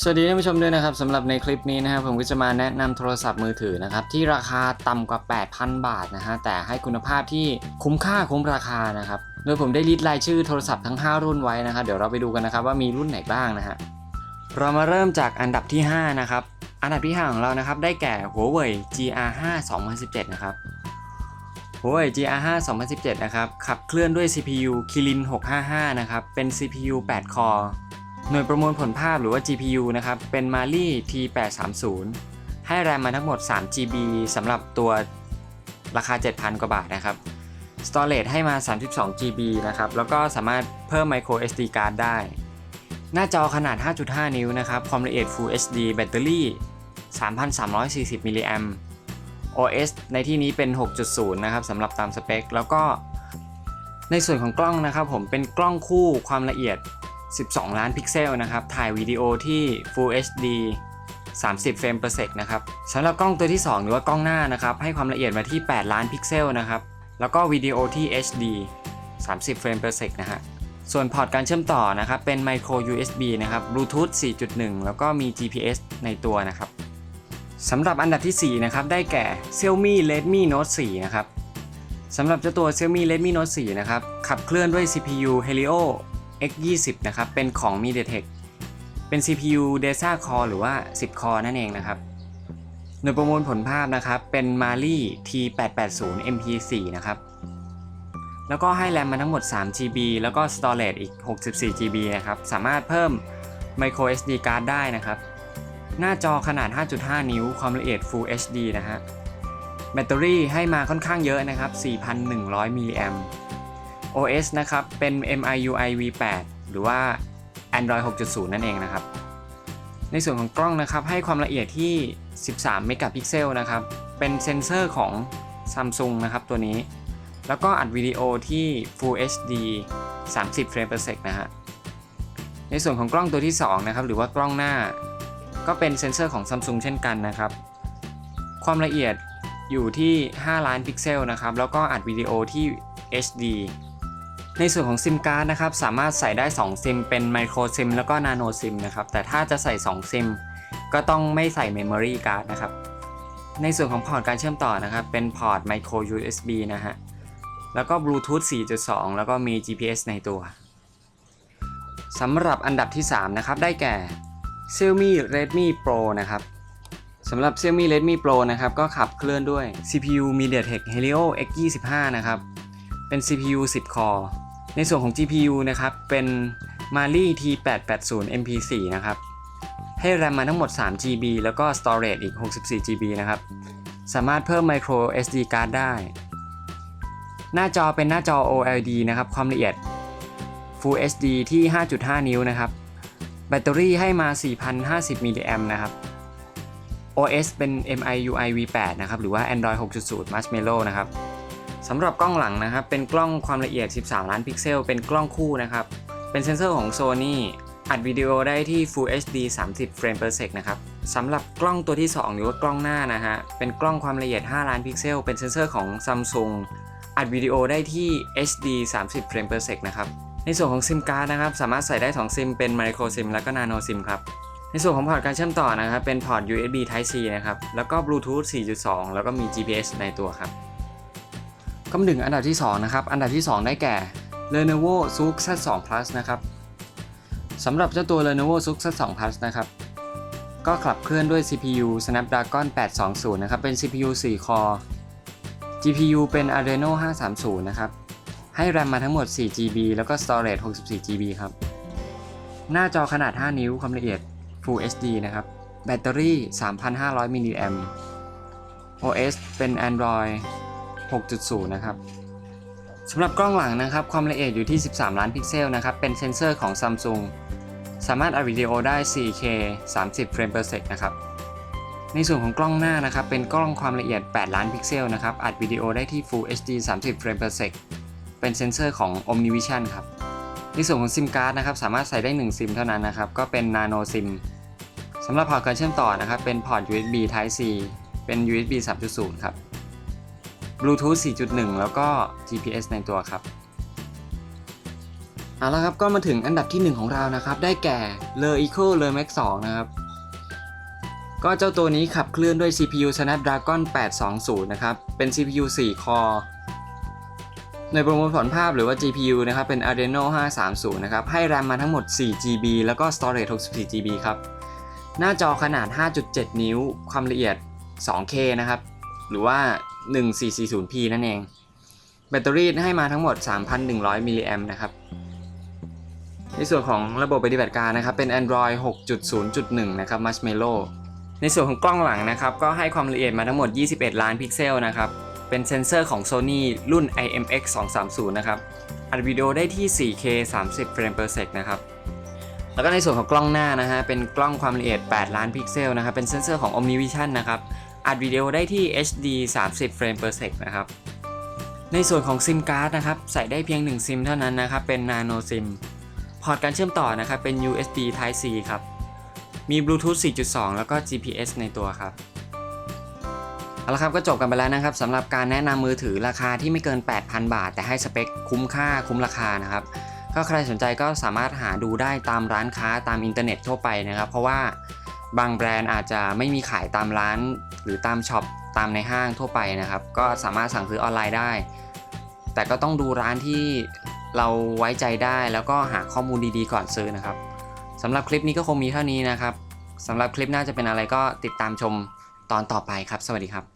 สวัสดีท่านผู้ชมด้วยนะครับสำหรับในคลิปนี้นะครับผมก็จะมาแนะนำโทรศัพท์มือถือนะครับที่ราคาต่ำกว่า 8,000 บาทนะฮะแต่ให้คุณภาพที่คุ้มค่าคุ้มราคานะครับโดยผมได้ลิสต์รายชื่อโทรศัพท์ทั้ง 5 รุ่นไว้นะครับเดี๋ยวเราไปดูกันนะครับว่ามีรุ่นไหนบ้างนะฮะเรามาเริ่มจากอันดับที่ 5 นะครับ อันดับที่ 5 ของเรานะครับได้แก่ Huawei GR5 2017 นะครับ Huawei GR5 2017 นะครับขับเคลื่อนด้วย CPU Kirin 655 นะครับเป็น CPU 8 Core หน่วยประมวลผลภาพหรือว่า GPU นะครับ เป็น Mali T830 ให้แรมมาทั้งหมด 3 GB สำหรับตัวราคา 7,000 กว่าบาทนะครับ Storage ให้มา 32 GB นะครับ แล้วก็สามารถเพิ่ม Micro SD card ได้ หน้าจอขนาด 5.5 นิ้วนะครับ ความละเอียด Full HD แบตเตอรี่ 3,340มิลลิแอม OS ในที่นี้เป็น 6.0 นะครับสำหรับตามสเปค แล้วก็ในส่วนของกล้องนะครับผมเป็นกล้องคู่ความละเอียด 12 ล้านพิกเซลนะครับ ถ่ายวิดีโอที่ Full HD 30 เฟรม per sec นะครับสำหรับกล้องตัวที่ 2 หรือว่ากล้องหน้านะครับ ให้ความละเอียดมาที่ 8 ล้านพิกเซลนะครับ แล้วก็วิดีโอที่ HD 30 เฟรม per sec นะฮะ ส่วนพอร์ตการเชื่อมต่อนะครับ เป็น Micro USB นะครับ Bluetooth 4.1 แล้วก็มี GPS ในตัวนะครับสำหรับอันดับที่ 4 นะครับ ได้แก่ Xiaomi Redmi Note 4 นะครับสำหรับเจ้าตัว Xiaomi Redmi Note 4 นะครับ ขับเคลื่อนด้วย CPU Helio X20 นะครับ เป็นของ MediaTek เป็น CPU Desa Core หรือว่า 10 Core นั่นเองนะครับ หน่วยประมวลผลภาพนะครับ เป็น Mali T880 MP4 นะครับ แล้วก็ให้แรมมาทั้งหมด 3 GB แล้วก็ Storage อีก 64 GB นะครับ สามารถเพิ่ม Micro SD card ได้นะครับ หน้าจอขนาด 5.5 นิ้ว ความละเอียด Full HD นะฮะ แบตเตอรี่ให้มาค่อนข้างเยอะนะครับ 4,100 มิลลิแอม OS นะครับ เป็น MIUI V8 หรือว่า Android 6.0 นั่นเองนะครับ ในส่วนของกล้องนะครับ ให้ความละเอียดที่ 13 เมกะพิกเซลนะครับ เป็นเซนเซอร์ของ Samsung นะครับตัวนี้ แล้วก็อัดวิดีโอที่ Full HD 30 เฟรม per sec นะฮะ ในส่วนของกล้องตัวที่ 2 นะครับ หรือว่ากล้องหน้า ก็เป็นเซนเซอร์ของ Samsung เช่นกันนะครับ ความละเอียดอยู่ที่ 5 ล้านพิกเซลนะครับ แล้วก็อัดวิดีโอที่ HD ในส่วนของซิมการ์ดนะครับสามารถใส่ได้ 2 ซิม เป็น Micro SIM แล้วก็ Nano SIM นะครับแต่ถ้าจะใส่ 2 ซิม ก็ต้องไม่ใส่ Memory Card นะครับในส่วนของพอร์ตการเชื่อมต่อนะครับเป็นพอร์ต Micro USB นะฮะแล้วก็ Bluetooth 4.2 แล้วก็มี GPS ในตัวสำหรับอันดับที่ 3 นะครับ ได้แก่ Xiaomi Redmi Pro นะครับสำหรับ Xiaomi Redmi Pro นะครับ ก็ขับเคลื่อนด้วย CPU MediaTek Helio X25 นะครับ เป็น CPU 10 Core ในส่วนของ GPU นะครับ เป็น Mali T880 MP4 นะครับ ให้แรมมาทั้งหมด 3 GB แล้วก็ Storage อีก 64 GB นะครับ สามารถเพิ่ม Micro SD card ได้ หน้าจอเป็นหน้าจอ OLED นะครับ ความละเอียด Full HD ที่ 5.5 นิ้วนะครับ แบตเตอรี่ให้มา 4,050มิลลิแอมนะครับ OS เป็น MIUI V8 นะครับ หรือว่า Android 6.0 Marshmallow นะครับ สำหรับกล้องหลังนะครับ เป็นกล้องความละเอียด 13 ล้านพิกเซล เป็นกล้องคู่นะครับ เป็นเซนเซอร์ของ Sony อัดวิดีโอได้ที่ Full HD 30 เฟรม per sec นะครับสำหรับกล้องตัวที่ 2 หรือว่ากล้องหน้านะฮะ เป็นกล้องความละเอียด 5 ล้านพิกเซล เป็นเซนเซอร์ของ Samsung อัดวิดีโอได้ที่ HD 30 เฟรม per sec นะครับ ในส่วนของซิมการ์ดนะครับ สามารถใส่ได้ 2 ซิม เป็น Micro SIM แล้วก็ Nano SIM ครับ ในส่วนของพอร์ตการเชื่อมต่อนะครับ เป็นพอร์ต USB Type C นะครับ แล้วก็ Bluetooth 4.2 แล้วก็มี GPS ในตัวครับ ก็มาถึงอันดับที่ 2 นะครับ อันดับที่ 2 ได้แก่ Lenovo Zug Z2 Plus นะครับสำหรับเจ้าตัว Lenovo Zug Z2 Plus นะครับ ก็ขับเคลื่อนด้วย CPU Snapdragon 820 นะครับ เป็น CPU 4 Core GPU เป็น Adreno 530 นะครับ ให้แรมมาทั้งหมด 4 GB แล้วก็ Storage 64 GB ครับ หน้าจอขนาด 5 นิ้ว ความละเอียด Full HD นะครับ แบตเตอรี่ 3,500มิลลิแอม OS เป็น Android 6.0 นะครับสำหรับกล้องหลังนะครับ ความละเอียดอยู่ที่ 13 ล้านพิกเซลนะครับ เป็นเซ็นเซอร์ของ Samsung สามารถอัดวิดีโอได้ 4K 30 เฟรม per sec นะครับ ในส่วนของกล้องหน้านะครับ เป็นกล้องความละเอียด 8 ล้านพิกเซลนะครับ อัดวิดีโอได้ที่ Full HD 30 เฟรม per sec เป็นเซ็นเซอร์ของ Omnivision ครับ ในส่วนของซิมการ์ดนะครับ สามารถใส่ได้ 1 ซิมเท่านั้นนะครับ ก็เป็น Nano SIM สำหรับพอร์ตการเชื่อมต่อนะครับ เป็นพอร์ต USB Type C เป็น USB 3.0 ครับ Bluetooth 4.1 แล้วก็ GPS ในตัวครับเอาละครับก็มาถึงอันดับที่ 1 ของเรานะครับ ได้แก่ l e e c o l e Max 2 นะครับ ก็เจ้าตัวนี้ขับเคลื่อนด้วย CPU Snapdragon 820 นะครับ เป็น CPU 4 core ในประมวลผลภาพหรือว่า GPU นะครับ เป็น Adreno 530 นะครับ ให้ RAM มาทั้งหมด 4GB แล้วก็ Storage 64GB ครับ หน้าจอขนาด 5.7 นิ้ว ความละเอียด 2K นะครับ หรือว่า 1440p นั่นเอง แบตเตอรี่ให้มาทั้งหมด 3,100 มิลลิแอมนะครับ ในส่วนของระบบปฏิบัติการนะครับ เป็น Android 6.0.1 นะครับ Marshmallow ในส่วนของกล้องหลังนะครับ ก็ให้ความละเอียดมาทั้งหมด 21 ล้านพิกเซลนะครับ เป็นเซ็นเซอร์ของ Sony รุ่น IMX 230นะครับ อัดวิดีโอได้ที่ 4K 30 เฟรม per sec นะครับแล้วก็ในส่วนของกล้องหน้านะฮะ เป็นกล้องความละเอียด 8 ล้านพิกเซลนะครับ เป็นเซนเซอร์ของ OmniVision นะครับ อัดวิดีโอได้ที่ HD 30เฟรม per sec นะครับ ในส่วนของซิมการ์ดนะครับใส่ได้เพียง 1 ซิมเท่านั้นนะครับ เป็น Nano SIM พอร์ตการเชื่อมต่อนะครับ เป็น USB Type C ครับ มี Bluetooth 4.2 แล้วก็ GPS ในตัวครับเอาละครับก็จบกันไปแล้วนะครับสำหรับการแนะนำมือถือราคาที่ไม่เกิน 8,000 บาท แต่ให้สเปคคุ้มค่าคุ้มราคานะครับก็ใครสนใจก็สามารถหาดูได้ตามร้านค้าตามอินเทอร์เน็ตทั่วไปนะครับ เพราะว่า บางแบรนด์อาจจะไม่มีขายตามร้าน หรือตามช็อปตามในห้างทั่วไปนะครับ ก็สามารถสั่งซื้อออนไลน์ได้ แต่ก็ต้องดูร้านที่เราไว้ใจได้แล้วก็หาข้อมูลดีๆ ก่อนซื้อนะครับสำหรับคลิปนี้ก็คงมีเท่านี้นะครับสำหรับคลิปหน้าจะเป็นอะไรก็ติดตามชมตอนต่อไปครับ สวัสดีครับ